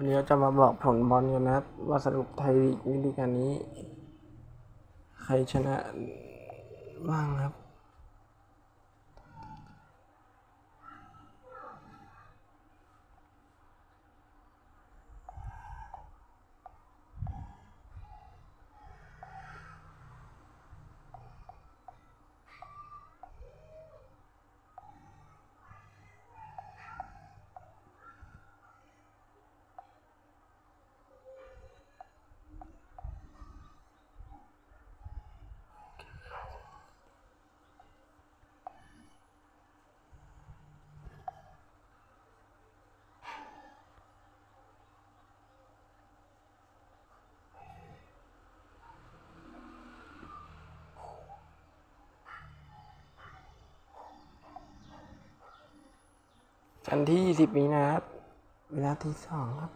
วันนี้เราจะมาบอกผลบอลกันนะครับ ว่าสรุปไทยลีกฤดูกาลนี้ ใครชนะบ้างครับ จันที่20มีนาครับเวลาที่สองครับ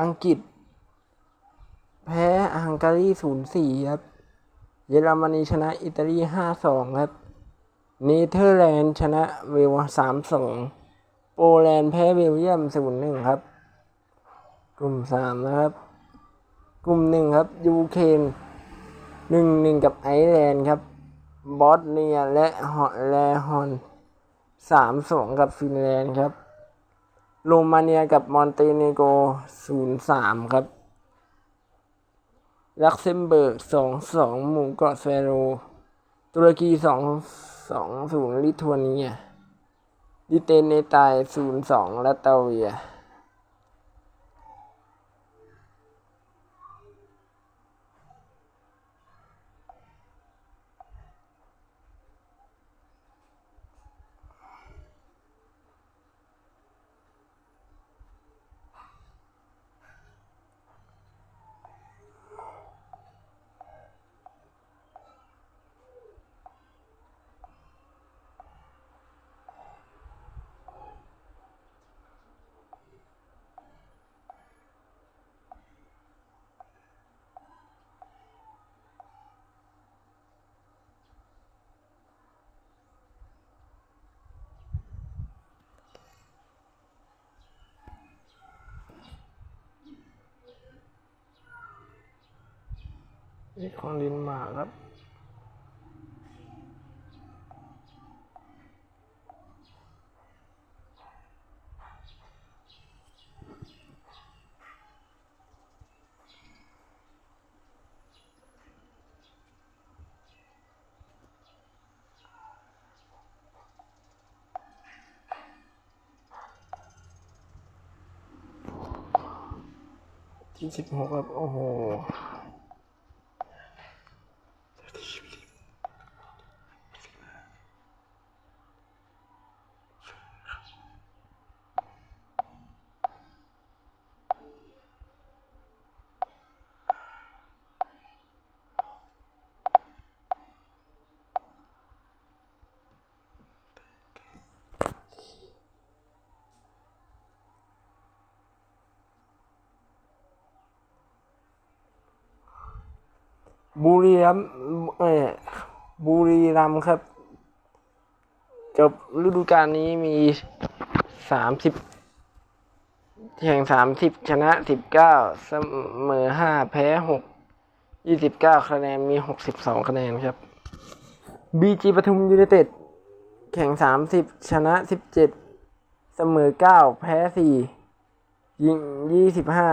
อังกฤษ แพ้ฮังการี0-4ครับ เยอรมนีชนะอิตาลี5-2ครับ เนเธอร์แลนด์ชนะเวล3-2โปแลนด์แพ้เบลเยียม0-1ครับ กลุ่ม3นะครับ กลุ่ม1ครับยูเครน หนึ่งหนึ่งกับไอร์แลนด์ครับ บอสเนียและฮอแลฮอนสามสองกับฟินแลนด์ครับ โรมาเนียกับมอนเตเนโกศูนย์สามครับลักเซมเบิร์กสองสองหมู่เกาะเฟโร ตุรกีสองสองศูนย์ลิทัวเนียลิเตนเนตายศูนย์สองและเตเวีย นี่ของดินหมากครับที่สิบหกครับ โอ้โห บุรีรัมเออบุรีรัมครับ จบฤดูกาลนี้มีสามสิบแข่งสามสิบชนะสิบเก้าเสมอห้าแพ้หกยี่สิบเก้าคะแนนมีหกสิบสองคะแนนครับบีจีปทุมยูไนเต็ดแข่งสามสิบชนะสิบเจ็ดเสมอเก้าแพ้สี่ยิงยี่สิบห้า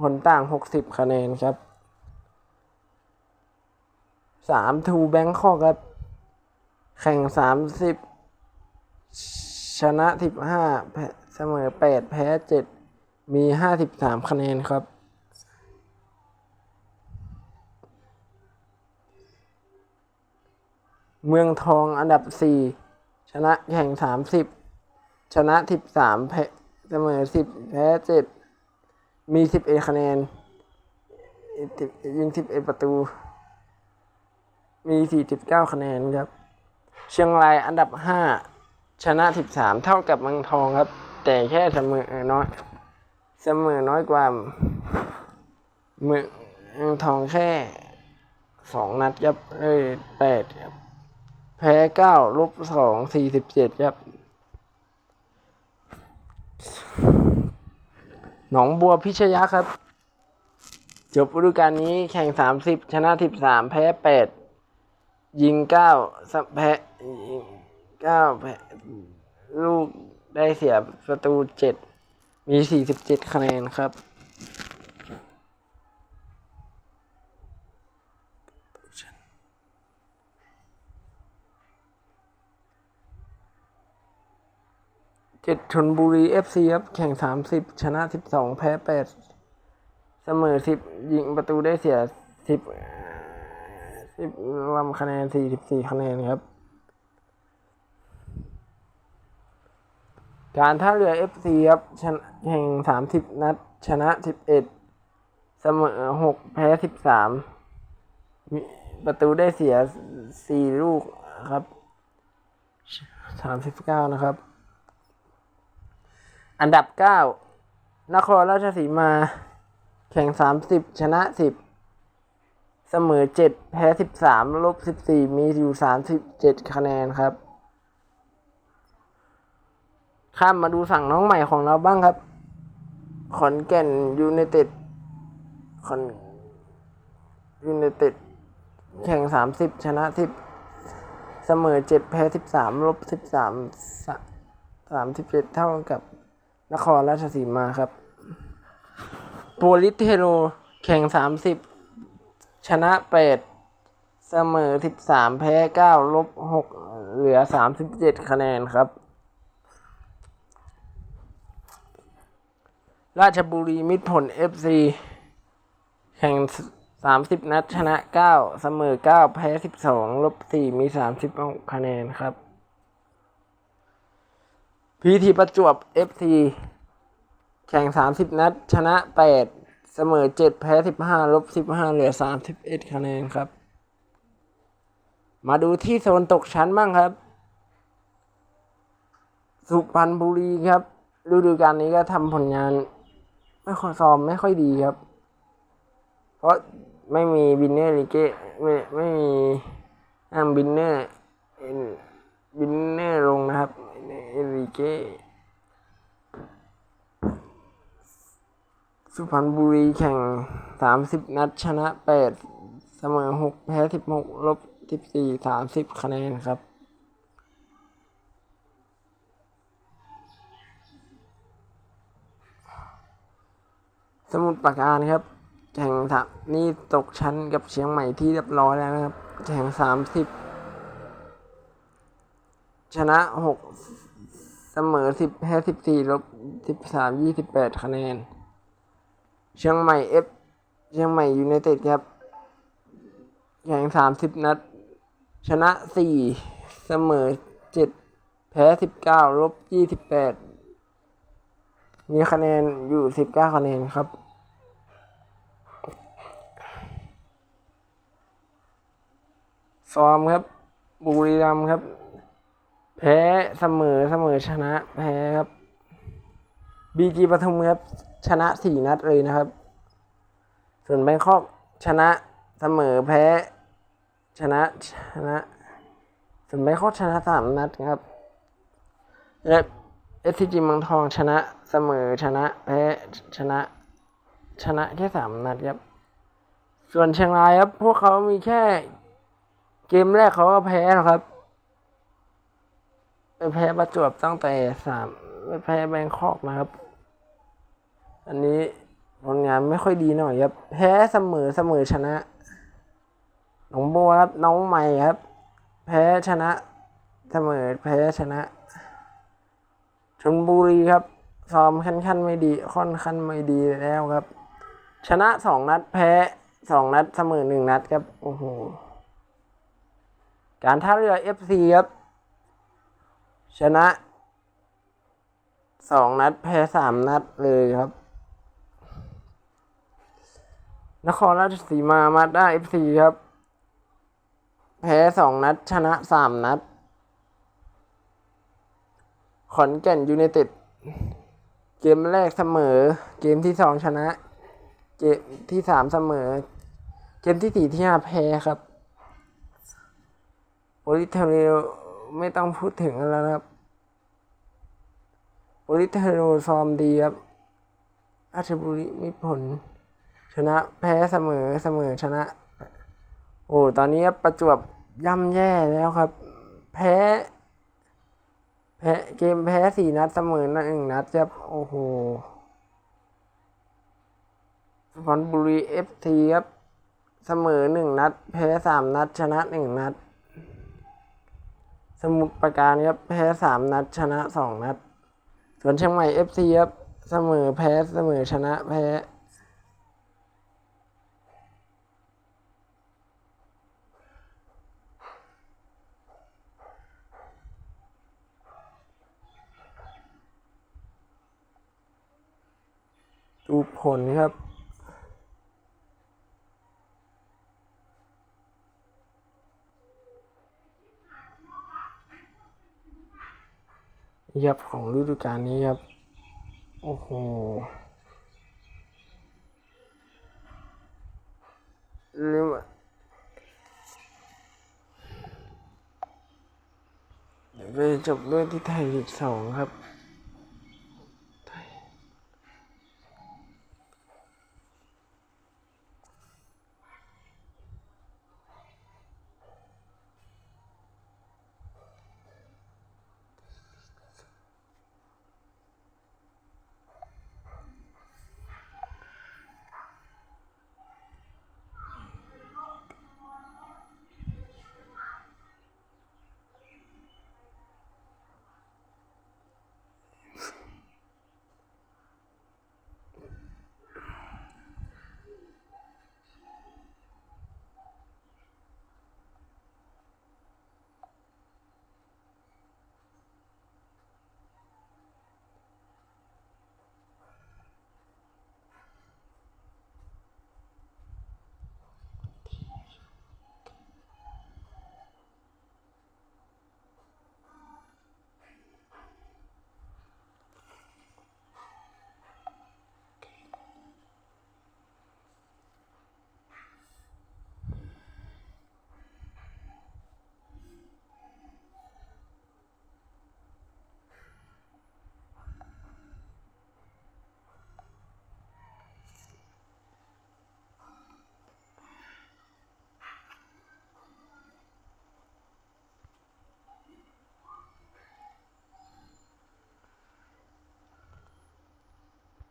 ผลต่างหกสิบคะแนนครับ สามทูแบงคอกครับ แข่งสามสิบชนะสิบห้าเสมอแปดแพ้เจ็ดมีห้าสิบสามคะแนนครับเมืองทองอันดับสี่ชนะแข่งสามสิบชนะสิบสามแพ้เสมอสิบแพ้เจ็ดมีสิบเอคะแนนยิงสิบเอประตู มี 49 คะแนนครับ เชียงรายอันดับ 5 ชนะ 13 เท่ากับเมืองทองครับ แต่แค่เสมอน้อยเสมอน้อยกว่าเมืองทองแค่ 2 นัดครับเอ้ย8ครับแพ้เก้าลบสองสี่สิบเจ็ดครับหนองบัวพิชยะครับ จบฤดูกาลนี้แข่งสามสิบชนะสิบสามแพ้แปด ยิงเก้าแพ้ยิงเก้าแพ้ลูกได้เสียประตูเจ็ดมีสี่สิบเจ็ดคะแนนครับ เจ็ดชนบุรีเอฟซีครับ แข่งสามสิบชนะสิบสองแพ้แปดเสมอสิบยิงประตูได้เสียสิบ สิบรวมคะแนนสี่สิบสี่คะแนนครับ การท่าเรือเอฟซีครับชนะแข่งสามสิบนัด ชนะสิบเอ็ดเสมอหกแพ้สิบสามประตูได้เสียสี่ลูกครับสามสิบเก้านะครับ อันดับเก้านครราชสีมา แข่งสามสิบชนะสิบ เสมอเจ็ดแพ้สิบสามลบสิบสี่มีอยู่สามสิบเจ็ดคะแนนครับ ข้ามมาดูฝั่งน้องใหม่ของเราบ้างครับ ขอนแก่นยูไนเต็ดขอนยูไนเต็ดแข่งสามสิบชนะสิบเสมอเจ็ดแพ้สิบสามลบสิบสามสามสิบเจ็ดเท่ากับนครราชสีมาครับ โปลิสเทโรแข่งสามสิบ ชนะแปดเสมอสิบสามแพ้เก้าลบหกเหลือสามสิบเจ็ดคะแนนครับ ราชบุรีมิตรผลเอฟซีแข่งสามสิบนัดชนะเก้าเสมอเก้าแพ้สิบสองลบสี่มีสามสิบหกคะแนนครับพีทีประจวบ FC แข่ง30นัดชนะ8 เสมอ7แพ้15ลบ15เหลือ31คะแนนครับ มาดูที่โซนตกชั้นบ้างครับ สุพรรณบุรีครับฤดูกาลนี้ก็ทำผลงาน ไม่ค่อยฟอมไม่ค่อยดีครับ เพราะไม่มีบินเนอร์ลิเกไม่ไม่มีอ้างบินเนอร์บินเนอร์ลงนะครับเอริเก สุพรรณบุรีแข่งสามสิบนัดชนะแปดเสมอหกแพ้สิบหกลบสิบสี่สามสิบคะแนนครับสมุทรปราการครับ แข่งสามนี่ตกชั้นกับเชียงใหม่ที่เรียบร้อยแล้วนะครับ แข่งสามสิบชนะหกเสมอสิบแพ้สิบสี่ลบสิบสามยี่สิบแปดคะแนน เชียงใหม่เอฟเชียงใหม่ยูไนเต็ดครับแข่งสามสิบนัด ชนะสี่เสมอเจ็ดแพ้สิบเก้าลบยี่สิบแปดมีคะแนนอยู่สิบเก้าคะแนนครับฟอมครับ บุรีรัมย์ครับ แพ้เสมอเสมอชนะ แพ้ครับ บีจีปทุมครับชนะสี่นัดเลยนะครับ ส่วนแบงคอกชนะเสมอแพ้ ชนะชนะส่วนแบงคอกชนะสามนัดครับ และเอสซีจีเมืองทองชนะเสมอชนะแพ้ชนะชนะแค่สามนัดครับ ส่วนเชียงรายครับ พวกเขามีแค่เกมแรกเขาก็แพ้นะครับไปแพ้ประจวบตั้งแต่สามไปแพ้แบงคอกนะครับ อันนี้ผลงานไม่ค่อยดีหน่อยครับ แพ้เสมอเสมอชนะหนองบัวครับ น้องใหม่ครับ แพ้ชนะ เสมอแพ้ชนะชนบุรีครับซ้อมขั้นขั้นไม่ดี ค่อนขั้นไม่ดีแล้วครับ ชนะสองนัดแพ้สองนัดเสมอหนึ่งนัดครับโอ้โหการท่าเรือเอฟซีครับชนะสองนัดแพ้สามนัดเลยครับ นครราชสีมามาด้าเอฟซีครับ แพ้สองนัด ชนะสามนัด ขอนแก่นยูไนเต็ด เกมแรกเสมอ เกมที่สองชนะ เกมที่สามเสมอ เกมที่สี่ที่ห้าแพ้ครับโปลิเทเรโอไม่ต้องพูดถึงกันแล้วครับโปลิเทเรโอฟอร์มดีครับราชบุรีมิผล ชนะแพ้เสมอเสมอชนะ โอ้ตอนนี้ประจวบย่ำแย่แล้วครับ แพ้ แพ้เกมแพ้สี่นัดเสมอหนึ่งนัดครับโอ้โหสุพรรณบุรีเอฟทีครับเสมอหนึ่งนัด แพ้สามนัด ชนะหนึ่งนัด สมุทรปราการครับแพ้สามนัด ชนะสองนัด ส่วนเชียงใหม่เอฟซีครับเสมอแพ้เสมอชนะแพ้ ดูผลครับ ยับของฤดูกาลนี้ครับ โอ้โหเรียกว่าเดี๋ยวไปจบด้วยที่ไทยลีกสองครับ